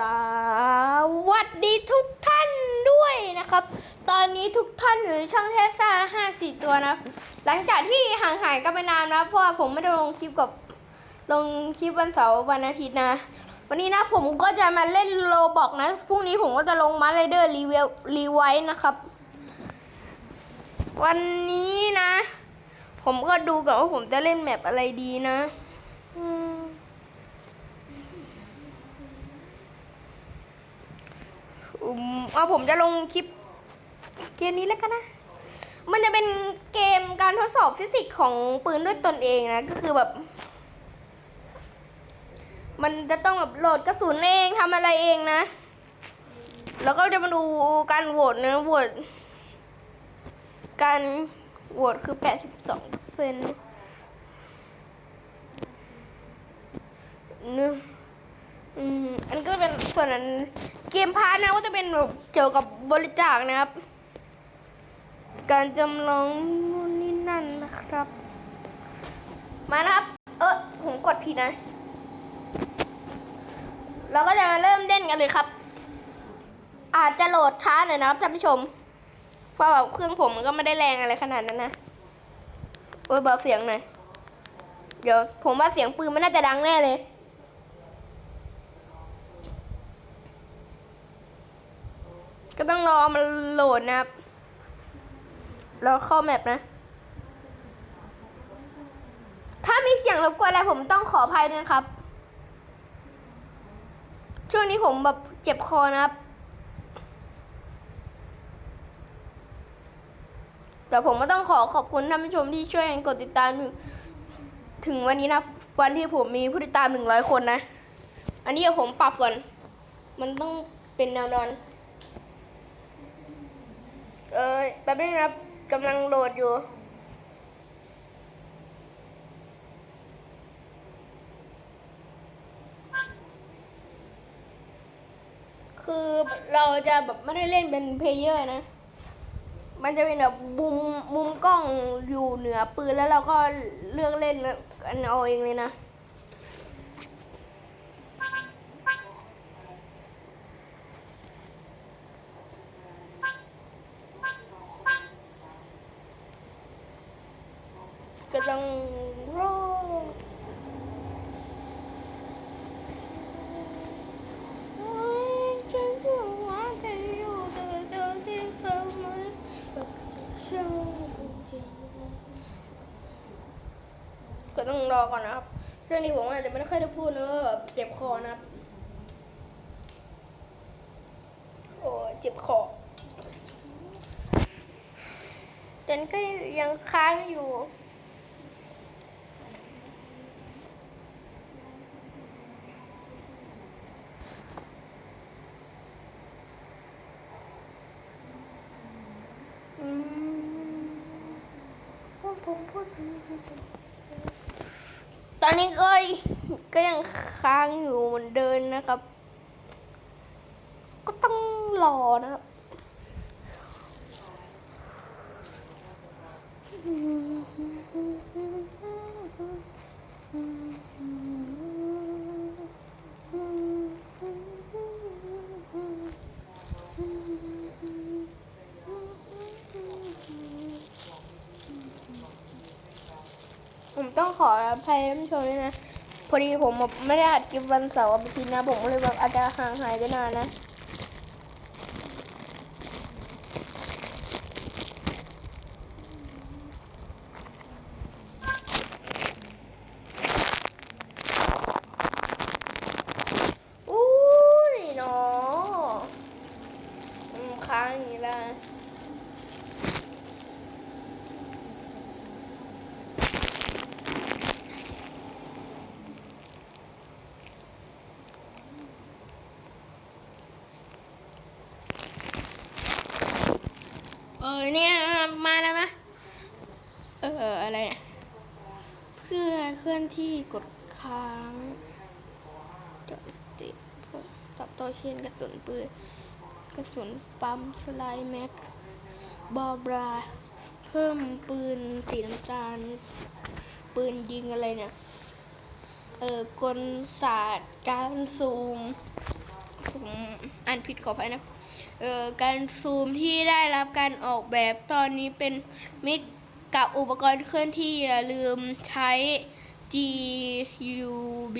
สวัสดีทุกท่านด้วยนะครับ ตอนนี้ทุกท่านอยู่ในช่องเทพซ่าห้าสี่ตัวนะหลังจากที่ห่างหายกันไปนานนะเพราะว่าผมไม่ได้ลงคลิปกับลงคลิปวันเสาร์วันอาทิตย์นะ วันนี้นะผมก็จะมาเล่นโลบอกนะพรุ่งนี้ผมก็จะลงมาไรเดอร์รีเวลรีไวนะครับ วันนี้นะ ผมก็ดูก่อนว่าผมจะเล่นแมปอะไรดีนะอืม อืมเอาผมจะลงคลิปเกมนี้แล้วกันนะ มันจะเป็นเกมการทดสอบฟิสิกส์ของปืนด้วยตนเองนะ ก็คือแบบ มันจะต้องแบบโหลดกระสุนเองทำอะไรเองนะ แล้วก็จะมาดูการโหวตนะโหวตการโหวตคือ 82เซนเนื้อ อืมอันนี้ก็เป็นส่วนนั้นเกมพาร์ทนะก็จะเป็นแบบเกี่ยวกับบริจาคนะครับ การจำลองนู่นนี่นั่นนะครับ มานะครับ เออผมกดผิดนะ เราก็จะมาเริ่มเล่นกันเลยครับ อาจจะโหลดช้าหน่อยนะครับท่านผู้ชม เพราะแบบเครื่องผมมันก็ไม่ได้แรงอะไรขนาดนั้นนะโอ้ยเบาเสียงหน่อยเดี๋ยวผมว่าเสียงปืนมันน่าจะดังแน่เลย ต้องรอมันโหลดนะครับแล้วเข้าแมปนะ ถ้ามีเสียงรบกวนอะไรผมต้องขออภัยด้วยนะครับ ช่วงนี้ผมแบบเจ็บคอนะครับ แต่ผมก็ต้องขอขอบคุณท่านผู้ชมที่ช่วยกันกดติดตาม ถึงวันนี้นะวันที่ผมมีผู้ติดตามหนึ่งร้อยคนนะ อันนี้เดี๋ยวผมปรับก่อน มันต้องเป็นแนวนอน เออแป๊บนึงนะกำลังโหลดอยู่ คือเราจะแบบไม่ได้เล่นเป็นเพลเยอร์นะ มันจะเป็นแบบมุมมุมกล้องอยู่เหนือปืนแล้วเราก็เลือกเล่นกันเอาเองเลยนะ ยังรอดฉันก็ว่าจะอยู่เธอเธอที่เธอไม่แบบจะช่างจริงก็ต้องรอก่อนนะครับช่วงนี้ผมอาจจะไม่ค่อยได้พูดเนอะแบบเจ็บคอนะครับ โอ้เจ็บคอฉันก็ยังค้างอยู่ อืมผมพูดถึง ตอนนี้ก็ก็ยังค้างอยู่เหมือนเดินนะครับ ก็ต้องรอนะครับ ผมต้องขออภัยท่านผู้ชมด้วยนะ พอดีผมไม่ได้อัดคลิปวันเสาร์อาทิตย์นะ ผมก็เลยแบบอาจจะห่างหายไปนานนะ อุ้ยเนาะอืมค้างอย่างนี้ละ เออเนี่ยมาแล้วนะ เอออะไรเนี่ยเพื่อเคลื่อนที่กดค้างจอสติ๊กเพื่อตับโต้เชียนกระสุนปืนกระสุนปั๊มสไลด์แม็กบอบราเพิ่มปืนสีน้ำตาล ปืนยิงอะไรเนี่ย เออกลศาสตร์การซูมผมอ่านผิดขออภัยนะ การซูมที่ได้รับการออกแบบตอนนี้เป็นมิตรกับอุปกรณ์เคลื่อนที่อย่าลืมใช้ GUB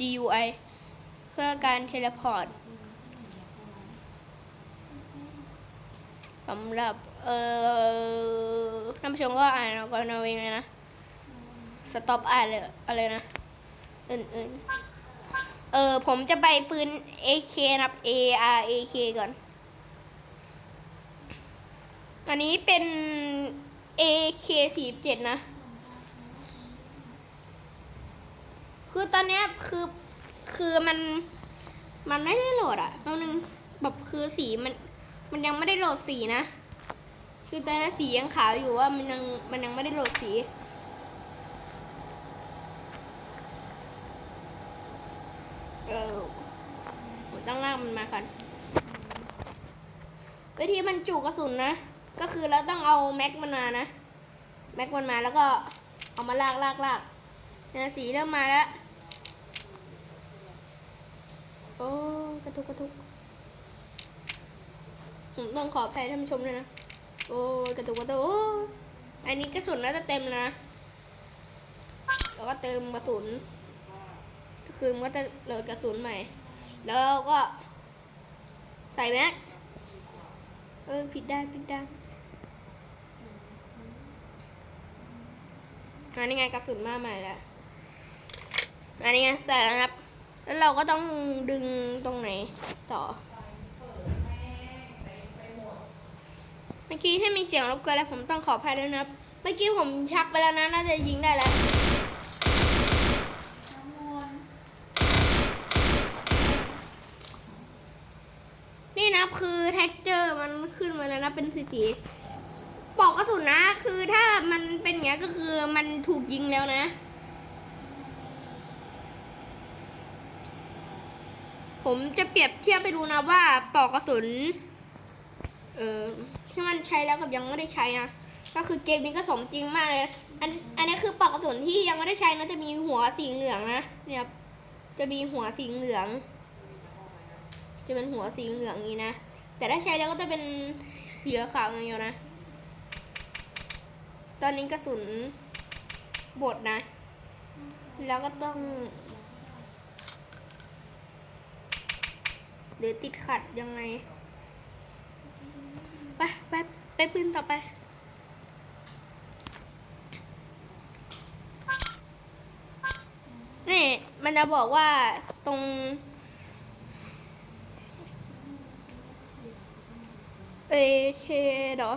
GUI เพื่อการเทเลพอร์ตสำหรับ เอ่อท่านผู้ชมก็อ่านเอาก่อนเอาเองเลยนะ สต็อปอ่านเลยอะไรนะ อื่นๆ เออผมจะไปปืน AK นับ A R A K ก่อน อันนี้เป็น AK 4 7 นะ คือตอนนี้คือคือมันมันไม่ได้โหลดอะแป๊บนึงแบบคือสีมัน มันยังไม่ได้โหลดสีนะ คือตอนนี้สียังขาวอยู่ว่ามันยังมันยังไม่ได้โหลดสีเออผมต้องลากมันมาก่อนวิธีบรรจุกระสุนนะ ก็คือเราต้องเอาแม็กมันมานะ แม็กมันมาแล้วก็เอามาลากลากลากเนี่ยสีเริ่มมาแล้ว โอ้กระทุกกระทุกผมต้องขออภัยท่านผู้ชมด้วยนะ โอ้กระตุกกระตุกอ้ยอันนี้กระสุนน่าจะเต็มแล้วนะ แล้วก็เติมกระสุน ก็คือมันก็จะโหลดกระสุนใหม่ แล้วก็ ใส่แม็ก เออผิดด้านผิดด้าน อันนี้ไงกระสุนมาใหม่แล้วอันนี้ไงใส่แล้วนะครับ แล้วเราก็ต้องดึงตรงไหนต่อ เมื่อกี้ที่มีเสียงรบกวนแล้วผมต้องขออภัยด้วยนะครับ เมื่อกี้ผมชักไปแล้วนะน่าจะยิงได้แล้วนี่นะคือแท็กเจอร์มันขึ้นมาแล้วนะเป็นสีสีปอกกระสุนนะ เป็นอย่างนี้ยก็คือมันถูกยิงแล้วนะ ผมจะเปรียบเทียบไปดูนะว่าปอกกระสุน เออที่มันใช้แล้วกับยังไม่ได้ใช้นะก็คือเกมนี้ก็สมจริงมากเลย อัน อันนี้คือปอกกระสุนที่ยังไม่ได้ใช้นะจะมีหัวสีเหลืองนะ เนี่ย จะมีหัวสีเหลือง จะเป็นหัวสีเหลืองนี้นะ แต่ถ้าใช้แล้วก็จะเป็นสีขาวอย่างเดียวนะ ตอนนี้กระสุนบดนะ แล้วก็ต้อง หรือติดขัดยังไง ไปไปไปปืนต่อไป นี่มันจะบอกว่าตรงเอเคเหรอ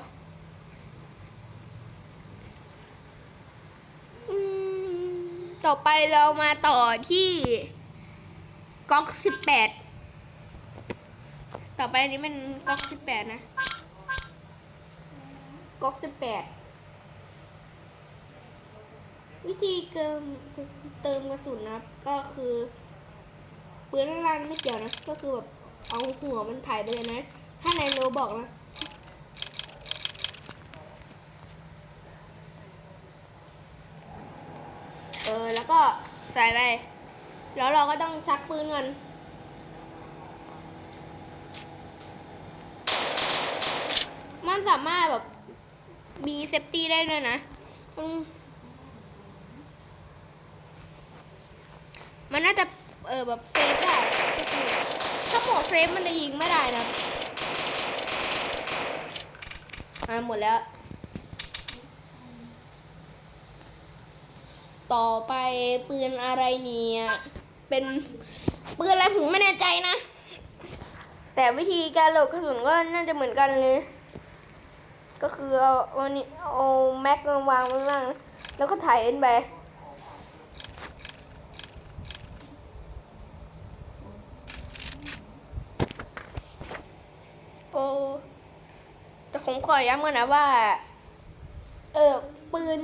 ต่อไปเรามาต่อที่ก๊อกสิบแปดต่อไปอันนี้เป็นก๊อกสิบแปดนะก๊อกสิบแปดวิธีเติมเติมกระสุนนะก็คือปืนข้างล่างไม่เกี่ยวนะ ก็คือแบบเอาหัวมันถ่ายไปเลยนะ ถ้าในโนบอกนะ เออ แล้วก็ใส่ไป แล้วเราก็ต้องชักปืนกันมันสามารถแบบมีเซฟตี้ได้ด้วยนะ มันน่าจะ เออแบบเซฟได้ ถ้าหมดเซฟมันจะยิงไม่ได้นะ อ่าหมดแล้ว ต่อไปปืนอะไรเนี่ย เป็นปืนอะไรผมไม่แน่ใจนะ แต่วิธีการโหลดกระสุนก็น่าจะเหมือนกันเลย ก็คือเอาเอานี่เอาแม็กมาวางไว้ข้างล่างแล้วก็ถ่ายเอ็นไปโอ้แต่ผมขอย้ำก่อนนะว่า เออ ปืน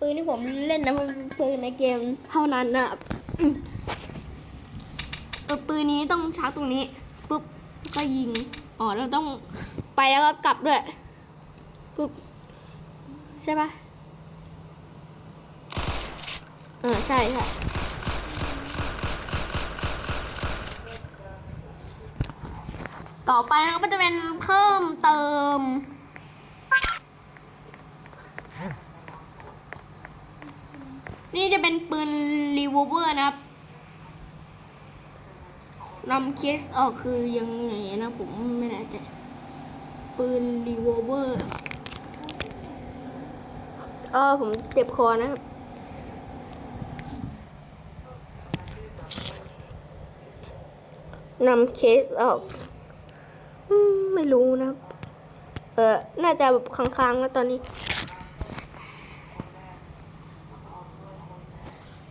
ปืนที่ผมเล่นนะมันเป็นปืนในเกมเท่านั้นนะปืนนี้ต้องชาร์จตรงนี้ปุ๊บก็ยิงอ๋อเราต้องไปแล้วก็กลับด้วยปุ๊บใช่ปะเออใช่ใช่ต่อไปนะครับก็จะเป็นเพิ่มเติม นี่จะเป็นปืนรีโวเวอร์นะครับนำเคสออกคือยังไงนะผมไม่แน่ใจปืนรีโวเวอร์เออผมเจ็บคอนะครับนำเคสออกไม่รู้นะครับเออน่าจะแบบค้างๆแล้วตอนนี้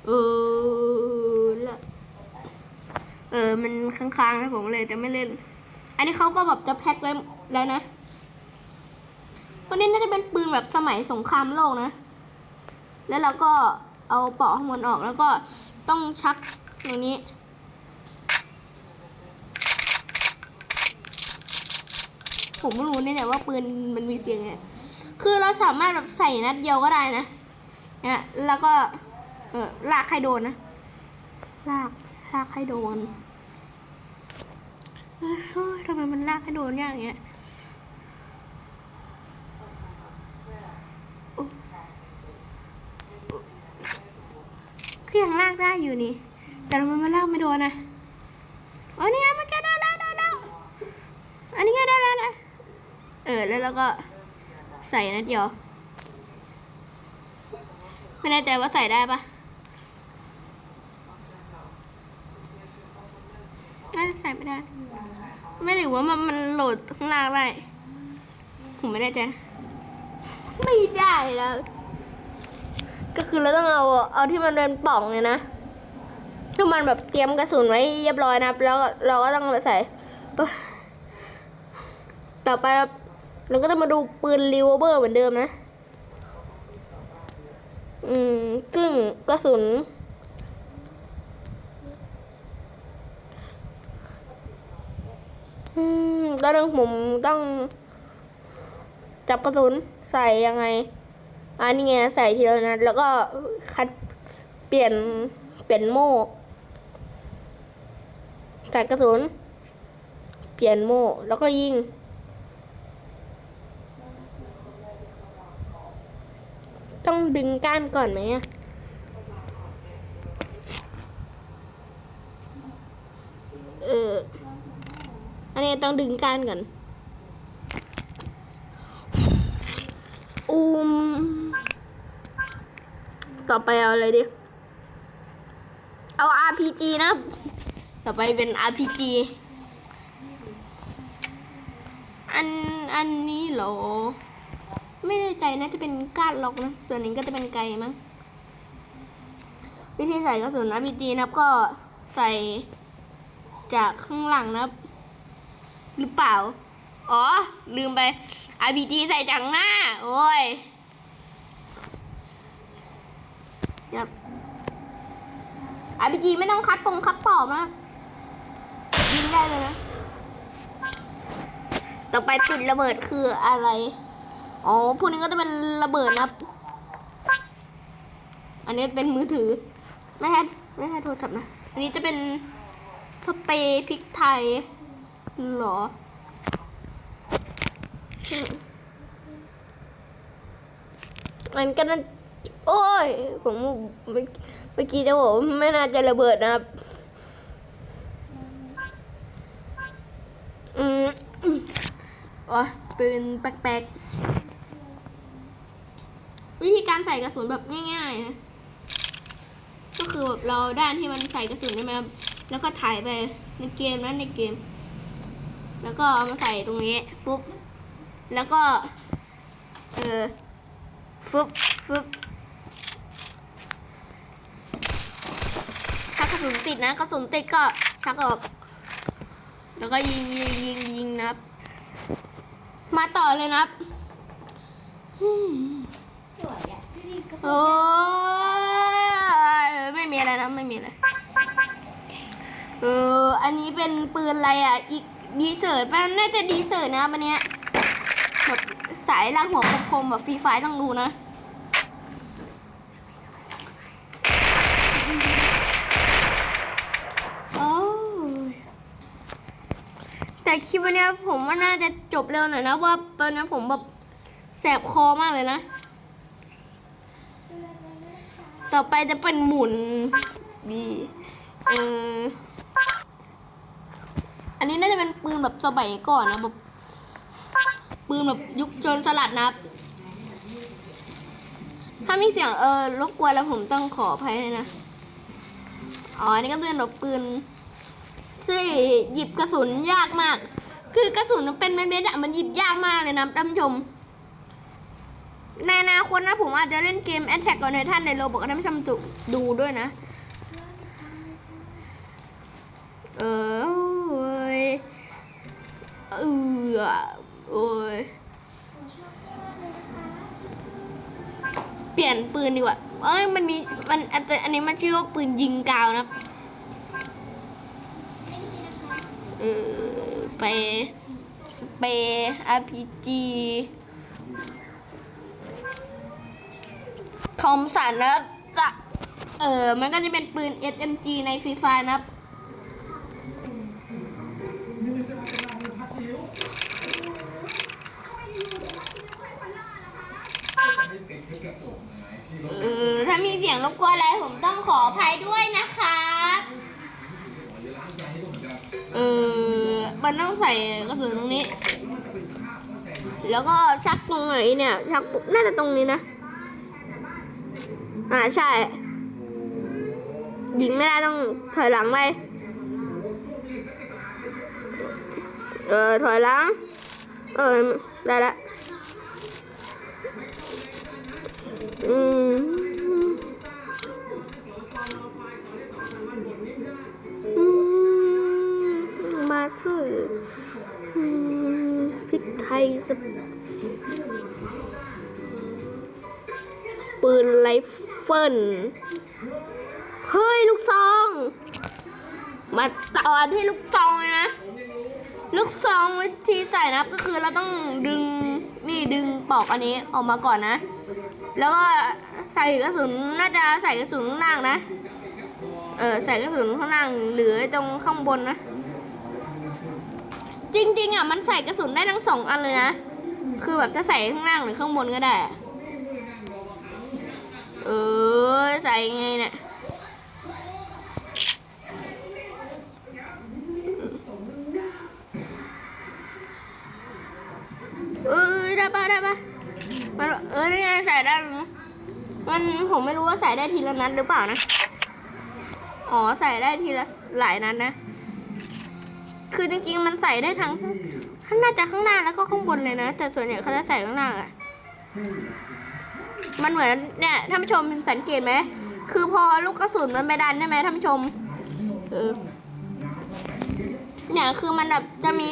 เออละเออ มัน ค้างๆนะผมเลยจะไม่เล่น อันนี้เขาก็แบบจะแพ็คไว้แล้วนะวันนี้น่าจะเป็นปืนแบบสมัยสงครามโลกนะ แล้วเราก็เอาปอกข้างบนออกแล้วก็ต้องชักตรงนี้ ผมไม่รู้เนี่ยว่าปืนมันมีเสียงไงคือเราสามารถแบบใส่นัดเดียวก็ได้นะเนี่ยแล้วก็ เออลากให้โดนนะ ลาก ลากให้โดน ทำไมมันลากให้โดนอย่างเงี้ยก็ยังลากได้อยู่นี่ แต่ทำไมมันลากไม่โดนนะอ๋อนี่ไงมันแค่ได้ได้ได้ได้อันนี้ไงได้ได้ได้เออแล้วเราก็ใส่นัดเดียว ไม่แน่ใจว่าใส่ได้ปะน่าจะใส่ ไม่หรือว่ามันมันโหลดข้างล่างได้ผมไม่แน่ใจไม่ได้แล้ว ก็คือเราต้องเอาเอาที่มันเป็นป่องเนี่ยนะถ้ามันแบบเตรียมกระสุนไว้เรียบร้อยนับแล้วเราก็ต้องมาใส่ต่อไปครับเราก็จะมาดูปืนรีวเบอร์เหมือนเดิมนะ อืมซึ่งกระสุน อืมตอนนึงผมต้อง จับกระสุนใส่ยังไงอันนี้ไงใส่ทีละนัดแล้วก็คัดเปลี่ยนเปลี่ยนโม่ใส่กระสุน เปลี่ยนโม่แล้วก็ยิงต้องดึงก้านก่อนไหมอะเออ อันนี้ต้องดึงก้านก่อนอูมต่อไปเอาอะไรดีเอา RPG นะ ต่อไปเป็น RPG อัน อันนี้เหรอ ไม่แน่ใจนะจะเป็นก้านล็อกนะ ส่วนนี้ก็จะเป็นไกลมั้ง วิธีใส่กระสุน RPG นะครับก็ใส่จากข้างหลังนะครับ หรือเปล่า อ๋อ ลืมไป RPG ใส่จากหน้า โอ้ยครับ RPG ไม่ต้องคัดปงคัดปอบนะยิงได้เลยนะ ต่อไปติดระเบิดคืออะไร อ๋อ พวกนี้ก็จะเป็นระเบิดนะ อันนี้เป็นมือถือ ไม่ใช่ไม่ใช่โทรศัพท์นะ อันนี้จะเป็นสเปรย์พริกไทย หรอมันก็น่าโอ้ย ผมเมื่อกี้จะบอกว่าไม่น่าจะระเบิดนะครับ อืมอ้ยปืนแปลกๆ วิธีการใส่กระสุนแบบง่ายๆนะ ก็คือแบบเราด้านที่มันใส่กระสุนใช่ไหมแล้วก็ถ่ายไปในเกมนั้นในเกม แล้วก็เอามาใส่ตรงนี้ปุ๊บแล้วก็เออฟึบฟึบถ้ากระสุนติดนะกระสุนติดก็ชักออก แล้วก็ยิงยิงยิงยิงนะครับ มาต่อเลยนะครับสวยอะโอ้ยไม่มีอะไรนะไม่มีอะไรเอออันนี้เป็นปืนอะไรอะอีก ดีเซิร์ตป่ะน่าจะดีเซิร์ตนะครันเนี้ยแบบสายล่างหัวคมๆแบบฟรีไฟต้องดูนะโอ้ยแต่คลิปวันเนี้ยผมว่าน่าจะจบเร็วหน่อยนะว่าตอนนี้ผมแบบแสบคอมากเลยนะ ต่อไปจะเป็นหมุนบีเออ นนี้น่าจะเป็นปืนแบบสมัยก่อนนะแบบปืนแบบยุคโจรสลัดนะครับ ถ้ามีเสียงเออรบกวนแล้วผมต้องขออภัยด้วยนะ อ๋อ อันนี้ก็เป็นแบบปืนซึ่งหยิบกระสุนยากมาก คือกระสุนมันเป็นเม็ดๆอะมันหยิบยากมากเลยนะท่านผู้ชม ในอนาคตนะผมอาจจะเล่นเกม Attack on Titan ในโรบอกให้ท่านผู้ชมดูดูด้วยนะ เออ เออโอ้ยเปลี่ยนปืนดีกว่าเอ้ยมันมีมันอาจจะอันนี้มันชื่อว่าปืนยิงกาวนะเออไปสเปรย์ RPG ทอมสันนะครับก็เออมันก็จะเป็นปืน SMG ในฟรีไฟนะครับ เออ ถ้ามีเสียงร บกวนอะไรผมต้องขออภัยด้วยนะครับเออมันต้องใส่กระสุนตรงนี้ แล้วก็ชักตรงไหนเนี่ย ชักปุ๊บน่าจะตรงนี้นะ อ่าใช่ ยิงไม่ได้ต้องถอยหลังไป เออถอยหลัง เออได้ละ อืม คือพริกไทยสปปืนไรเฟิลเฮ้ย ลูกซอง มาต่อที่ลูกซองเลยนะ ลูกซองวิธีใส่นับก็คือเราต้องดึงนี่ดึงปลอกอันนี้ออกมาก่อนนะ แล้วก็ใส่กระสุนน่าจะใส่กระสุนข้างล่างนะ เออใส่กระสุนข้างล่างหรือตรงข้างบนนะ จริง ๆ อะ มันใส่กระสุนได้ทั้งสองอันเลยนะ คือแบบจะใส่ข้างล่างหรือข้างบนก็ได้ เออใส่ไงเนี่ยเออได้ปะได้ปะมันเออนี่ไงใส่ได้นะมันผมไม่รู้ว่าใส่ได้ทีละนัดหรือเปล่านะ อ๋อใส่ได้ทีละหลายนัดนะ คือจริงๆมันใส่ได้ทั้งข้างหน้าจะข้างหน้าแล้วก็ข้างบนเลยนะ แต่ส่วนใหญ่เขาจะใส่ข้างล่างอะมันเหมือนเนี่ยท่านผู้ชมสังเกตไหมคือพอลูกกระสุนมันไปดันใช่ไหมท่านผู้ชมเออเนี่ยคือมันแบบจะมี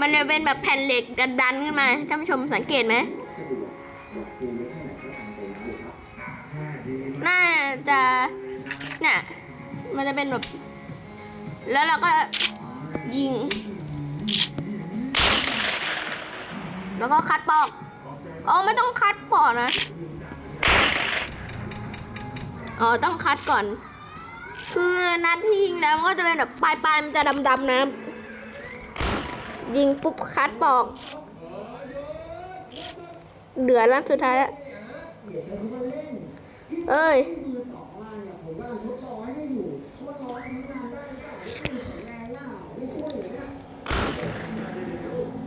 มันจะเป็นแบบแผ่นเหล็กดันขึ้นมาท่านผู้ชมสังเกตไหมน่าจะเนี่ยมันจะเป็นแบบ แล้วเราก็ ยิง แล้วก็คัดปอกอ๋อไม่ต้องคัดปอกนะอ๋อต้องคัดก่อน คือนัดที่ยิงแล้วมันก็จะเป็นแบบปลายปลายมันจะดำๆนะ ยิงปุ๊บคัดปอกเดือดแล้วสุดท้ายแล้วเอ้ย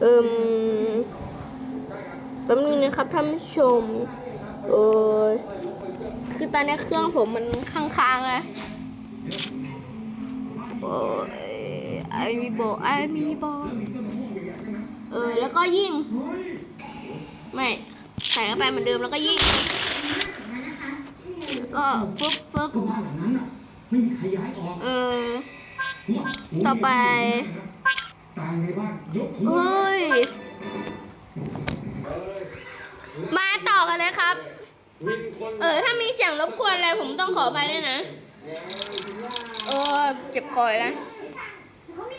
เอิมแป๊บนึงนะครับท่านผู้ชมเออคือตอนนี้เครื่องผมมันค้างๆอะโอ้ยไอมีโบไอมีโบเออแล้วก็ยิงไม่ใส่เข้าไปเหมือนเดิมแล้วก็ยิงก็ฟึบฟึบเออต่อไป เฮ้ย มาต่อกันเลยครับ เออ ถ้ามีเสียงรบกวนอะไรผมต้องขอไปด้วยนะ เออ เจ็บคอยแล้วก็ไม่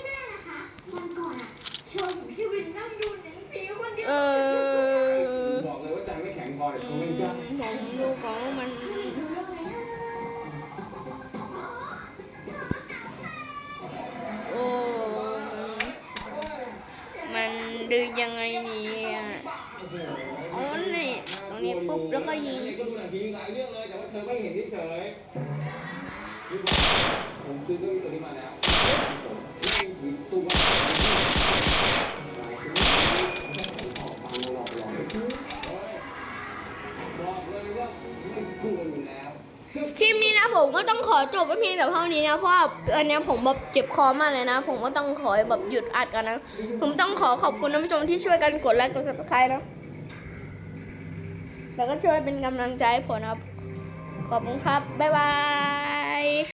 ดึงยังไงเนี่ยอ๋อนี่ตรงนี้ปุ๊บแล้วก็ยิงก็ดูหนังผีหลายเรื่องเลยแต่ว่าเธอไม่เห็นเฉยผมซื้อเครื่องตัวนี้มาแล้วตู้ว่า ลิปนี้นะผมก็ต้องขอจบไว้เพียงแต่เท่านี้นะ เพราะว่าอันนี้ผมแบบเจ็บคอมากเลยนะ ผมก็ต้องขอแบบหยุดอัดกันนะ ผมต้องขอขอบคุณท่านผู้ชมที่ช่วยกันกดไลค์กดซับสไครต์นะ แล้วก็ช่วยเป็นกำลังใจให้ผมนะครับ ขอบคุณครับ บ๊ายบาย